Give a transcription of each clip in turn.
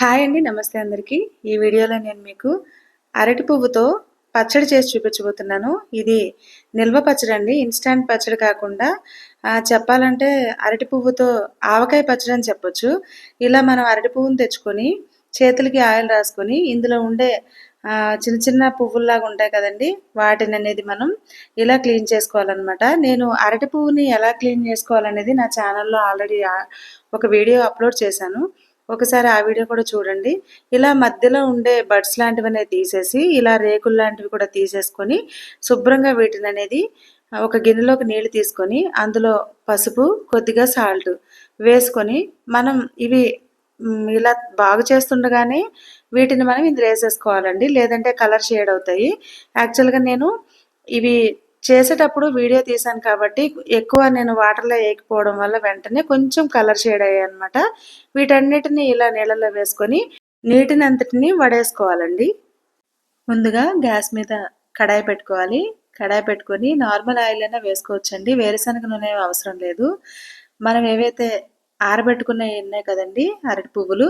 Hi అండి నమస్తే అందరికీ. ఈ వీడియోలో నేను మీకు అరటి పువ్వుతో పచ్చడి చేసి చూపించబోతున్నాను. ఇది నిల్వ పచ్చడి అండి ఇన్స్టాంట్ పచ్చడి కాకుండా చెప్పాలంటే అరటి పువ్వుతో ఆవకాయ పచ్చడి అని చెప్పొచ్చు. ఇలా మనం అరటి పువ్వును తెచ్చుకొని చేతులకి ఆయిల్ రాసుకొని ఇందులో ఉండే చిన్న చిన్న పువ్వుల్లాగా ఉంటాయి కదండి వాటిని అనేది మనం ఇలా క్లీన్ చేసుకోవాలన్నమాట. నేను అరటి పువ్వుని ఎలా క్లీన్ చేసుకోవాలనేది నా ఛానల్లో ఆల్రెడీ ఒక వీడియో అప్లోడ్ చేశాను. ఒకసారి ఆ వీడియో కూడా చూడండి. ఇలా మధ్యలో ఉండే బడ్స్ లాంటివన్నీ తీసేసి ఇలా రేకులు లాంటివి కూడా తీసేసుకొని శుభ్రంగా వీటిని అనేది ఒక గిన్నెలోకి నీళ్ళు తీసుకొని అందులో పసుపు కొద్దిగా సాల్ట్ వేసుకొని మనం ఇవి ఇలా బాగు చేస్తుండగానే వీటిని మనం ఇందులో వేసేసుకోవాలండి. లేదంటే కలర్ షేడ్ అవుతాయి. యాక్చువల్గా నేను ఇవి చేసేటప్పుడు వీడియో తీశాను కాబట్టి ఎక్కువ నేను వాటర్లో వేయకపోవడం వల్ల వెంటనే కొంచెం కలర్ షేడ్ అయ్యాయి అనమాట వీటన్నిటిని ఇలా నీళ్ళలో వేసుకొని నీటిని అంతటిని వడేసుకోవాలండి. ముందుగా గ్యాస్ మీద కడాయి పెట్టుకోవాలి. కడాయి పెట్టుకొని నార్మల్ ఆయిల్ అయినా వేసుకోవచ్చండి. వేరుశనగ నూనె అవసరం లేదు. మనం ఏవైతే ఆరబెట్టుకున్నవి ఉన్నాయి కదండి అరటి పువ్వులు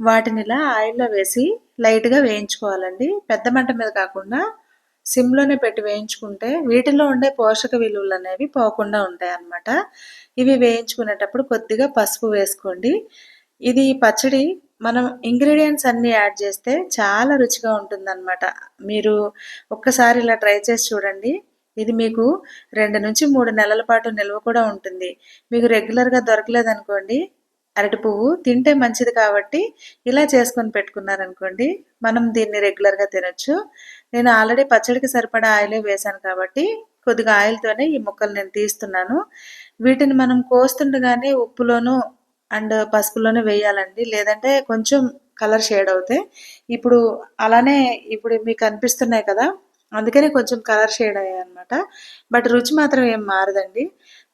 వాటిని ఇలా ఆయిల్లో వేసి లైట్గా వేయించుకోవాలండి. పెద్ద మంట మీద కాకుండా సిమ్లోనే పెట్టి వేయించుకుంటే వీటిలో ఉండే పోషక విలువలు అనేవి పోకుండా ఉంటాయి అన్నమాట ఇవి వేయించుకునేటప్పుడు కొద్దిగా పసుపు వేసుకోండి. ఇది పచ్చడి మనం ఇంగ్రీడియంట్స్ అన్నీ యాడ్ చేస్తే చాలా రుచిగా ఉంటుందన్నమాట. మీరు ఒక్కసారి ఇలా ట్రై చేసి చూడండి. ఇది మీకు రెండు నుంచి మూడు నెలల పాటు నిల్వ కూడా ఉంటుంది. మీకు రెగ్యులర్గా దొరకలేదనుకోండి అరటి పువ్వు తింటే మంచిది కాబట్టి ఇలా చేసుకొని పెట్టుకున్నారనుకోండి మనం దీన్ని రెగ్యులర్గా తినొచ్చు. నేను ఆల్రెడీ పచ్చడికి సరిపడా ఆయిలే వేశాను కాబట్టి కొద్దిగా ఆయిల్తోనే ఈ ముక్కలు నేను తీస్తున్నాను. వీటిని మనం కోస్తుండగానే ఉప్పులోను అండ్ పసుపులోనే వేయాలండి. లేదంటే కొంచెం కలర్ షేడ్ అవుతాయి ఇప్పుడు అలానే ఇప్పుడు మీకు కనిపిస్తున్నాయి కదా అందుకనే కొంచెం కలర్ షేడ్ అయ్యాయి అనమాట బట్ రుచి మాత్రం ఏం మారదండి.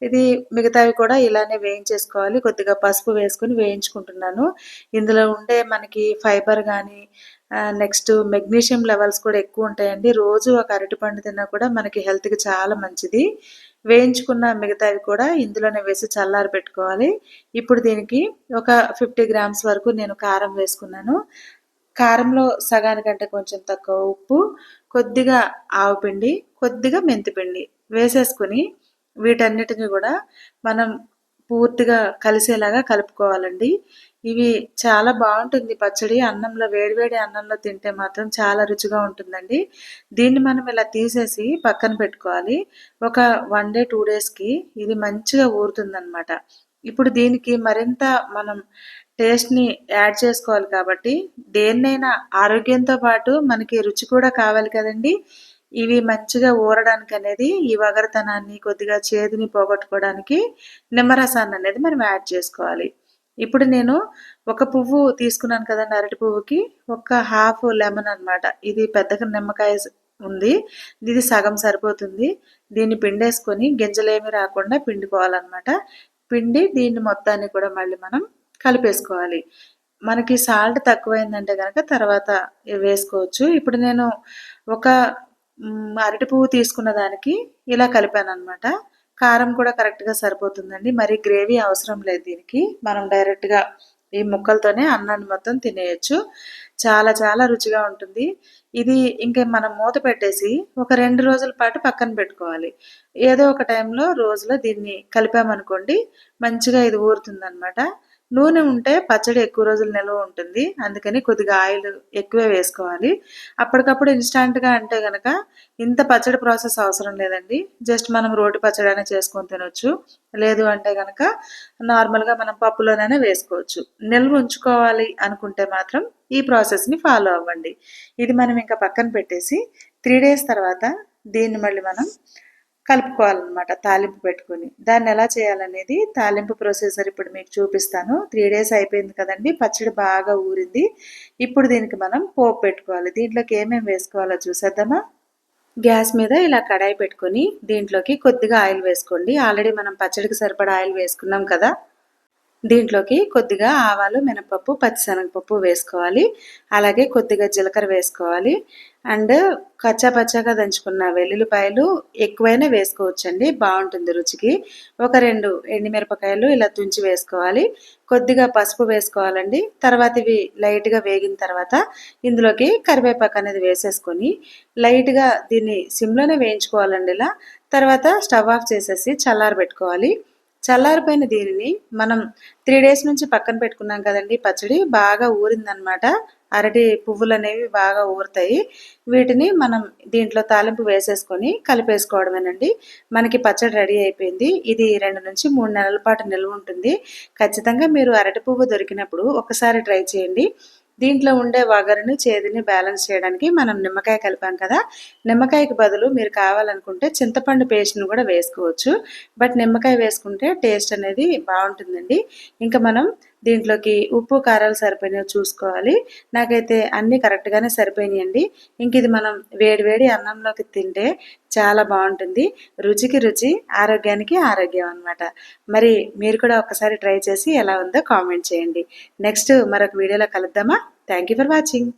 ఇది మిగతావి కూడా ఇలానే వేయించేసుకోవాలి. కొద్దిగా పసుపు వేసుకుని వేయించుకుంటున్నాను. ఇందులో ఉండే మనకి ఫైబర్ కానీ నెక్స్ట్ మెగ్నీషియం లెవెల్స్ కూడా ఎక్కువ ఉంటాయండి. రోజు ఒక అరటిపండు తిన్నా కూడా మనకి హెల్త్కి చాలా మంచిది. వేయించుకున్న మిగతావి కూడా ఇందులోనే వేసి చల్లారి పెట్టుకోవాలి. ఇప్పుడు దీనికి ఒక ఫిఫ్టీ గ్రామ్స్ వరకు నేను కారం వేసుకున్నాను. కారంలో సగానికంటే కొంచెం తక్కువ ఉప్పు కొద్దిగా ఆవుపిండి కొద్దిగా మెంతిపిండి వేసేసుకుని వీటన్నిటిని కూడా మనం పూర్తిగా కలిసేలాగా కలుపుకోవాలండి. ఇవి చాలా బాగుంటుంది పచ్చడి. అన్నంలో వేడివేడి అన్నంలో తింటే మాత్రం చాలా రుచిగా ఉంటుందండి. దీన్ని మనం ఇలా తీసేసి పక్కన పెట్టుకోవాలి. ఒక వన్ డే టూ డేస్కి ఇది మంచిగా ఊరుతుందన్నమాట. ఇప్పుడు దీనికి మరింత మనం టేస్ట్ని యాడ్ చేసుకోవాలి కాబట్టి దేన్నైనా ఆరోగ్యంతో పాటు మనకి రుచి కూడా కావాలి కదండి. ఇవి మంచిగా ఊరడానికి అనేది ఈ వగరతనాన్ని కొద్దిగా చేదుని పోగొట్టుకోవడానికి నిమ్మరసాన్ని అనేది మనం యాడ్ చేసుకోవాలి. ఇప్పుడు నేను ఒక పువ్వు తీసుకున్నాను కదండి అరటి పువ్వుకి ఒక హాఫ్ లెమన్ అన్నమాట. ఇది పెద్దగా నిమ్మకాయ ఉంది. ఇది సగం సరిపోతుంది. దీన్ని పిండేసుకొని గింజలేమి రాకుండా పిండుకోవాలన్నమాట. పిండి దీన్ని మొత్తాన్ని కూడా మళ్ళీ మనం కలిపేసుకోవాలి. మనకి సాల్ట్ తక్కువైందంటే కనుక తర్వాత వేసుకోవచ్చు. ఇప్పుడు నేను ఒక అరటి పువ్వు తీసుకున్న దానికి ఇలా కలిపాను అనమాట కారం కూడా కరెక్ట్గా సరిపోతుందండి. మరి గ్రేవీ అవసరం లేదు దీనికి. మనం డైరెక్ట్గా ఈ ముక్కలతోనే అన్నాన్ని మొత్తం తినేయచ్చు. చాలా చాలా రుచిగా ఉంటుంది. ఇది ఇంకా మనం మూత పెట్టేసి ఒక రెండు రోజుల పాటు పక్కన పెట్టుకోవాలి. ఏదో ఒక టైంలో రోజులో దీన్ని కలిపామనుకోండి మంచిగా ఇది ఊరుతుందన్నమాట. నూనె ఉంటే పచ్చడి ఎక్కువ రోజులు నిల్వ ఉంటుంది. అందుకని కొద్దిగా ఆయిల్ ఎక్కువే వేసుకోవాలి. అప్పటికప్పుడు ఇన్స్టాంట్గా అంటే కనుక ఇంత పచ్చడి ప్రాసెస్ అవసరం లేదండి. జస్ట్ మనం రోటి పచ్చడి అయినా చేసుకొని తినొచ్చు. లేదు అంటే కనుక నార్మల్గా మనం పప్పులోనైనా వేసుకోవచ్చు. నిల్వ ఉంచుకోవాలి అనుకుంటే మాత్రం ఈ ప్రాసెస్ని ఫాలో అవ్వండి. ఇది మనం ఇంకా పక్కన పెట్టేసి త్రీ డేస్ తర్వాత దీన్ని మళ్ళీ మనం కలుపుకోవాలన్నమాట తాలింపు పెట్టుకొని. దాన్ని ఎలా చేయాలనేది తాలింపు ప్రొసీజర్ ఇప్పుడు మీకు చూపిస్తాను. త్రీ డేస్ అయిపోయింది కదండి పచ్చడి బాగా ఊరింది. ఇప్పుడు దీనికి మనం పోపు పెట్టుకోవాలి. దీంట్లోకి ఏమేమి వేసుకోవాలో చూసేద్దామా? గ్యాస్ మీద ఇలా కడాయి పెట్టుకొని దీంట్లోకి కొద్దిగా ఆయిల్ వేసుకోండి. ఆల్రెడీ మనం పచ్చడికి సరిపడా ఆయిల్ వేసుకున్నాం కదా. దీంట్లోకి కొద్దిగా ఆవాలు మినపప్పు పచ్చిశనగపప్పు వేసుకోవాలి. అలాగే కొద్దిగా జీలకర్ర వేసుకోవాలి. అండ్ కచ్చా పచ్చాగా దంచుకున్న వెల్లుల్లిపాయలు ఎక్కువైనా వేసుకోవచ్చండి. బాగుంటుంది రుచికి. ఒక రెండు ఎండుమిరపకాయలు ఇలా తుంచి వేసుకోవాలి. కొద్దిగా పసుపు వేసుకోవాలండి. తర్వాత ఇవి లైట్గా వేగిన తర్వాత ఇందులోకి కరివేపాకు అనేది వేసేసుకొని లైట్గా దీన్ని సిమ్లోనే వేయించుకోవాలండి ఇలా. తర్వాత స్టవ్ ఆఫ్ చేసేసి చల్లారబెట్టుకోవాలి. పెట్టుకోవాలి చల్లారిపోయిన దీనిని మనం త్రీ డేస్ నుంచి పక్కన పెట్టుకున్నాం కదండి పచ్చడి బాగా ఊరిందనమాట అరటి పువ్వులు అనేవి బాగా ఊరుతాయి. వీటిని మనం దీంట్లో తాలింపు వేసేసుకొని కలిపేసుకోవడమేనండి. మనకి పచ్చడి రెడీ అయిపోయింది. ఇది రెండు నుంచి మూడు నెలల పాటు నిల్వ ఉంటుంది. ఖచ్చితంగా మీరు అరటి పువ్వు దొరికినప్పుడు ఒకసారి ట్రై చేయండి. దీంట్లో ఉండే వగరుని చేదుని బ్యాలెన్స్ చేయడానికి మనం నిమ్మకాయ కలిపాం కదా. నిమ్మకాయకి బదులు మీరు కావాలనుకుంటే చింతపండు పేస్ట్ని కూడా వేసుకోవచ్చు. బట్ నిమ్మకాయ వేసుకుంటే టేస్ట్ అనేది బాగుంటుందండి. ఇంకా మనం దీంట్లోకి ఉప్పు కారాలు సరిపోయినాయో చూసుకోవాలి. నాకైతే అన్నీ కరెక్ట్గానే సరిపోయినాయండి. ఇంక ఇది మనం వేడివేడి అన్నంలోకి తింటే చాలా బాగుంటుంది. రుచికి రుచి ఆరోగ్యానికి ఆరోగ్యం అనమాట మరి మీరు కూడా ఒకసారి ట్రై చేసి ఎలా ఉందో కామెంట్ చేయండి. నెక్స్ట్ మరొక వీడియోలో కలుద్దామా? Thank you for watching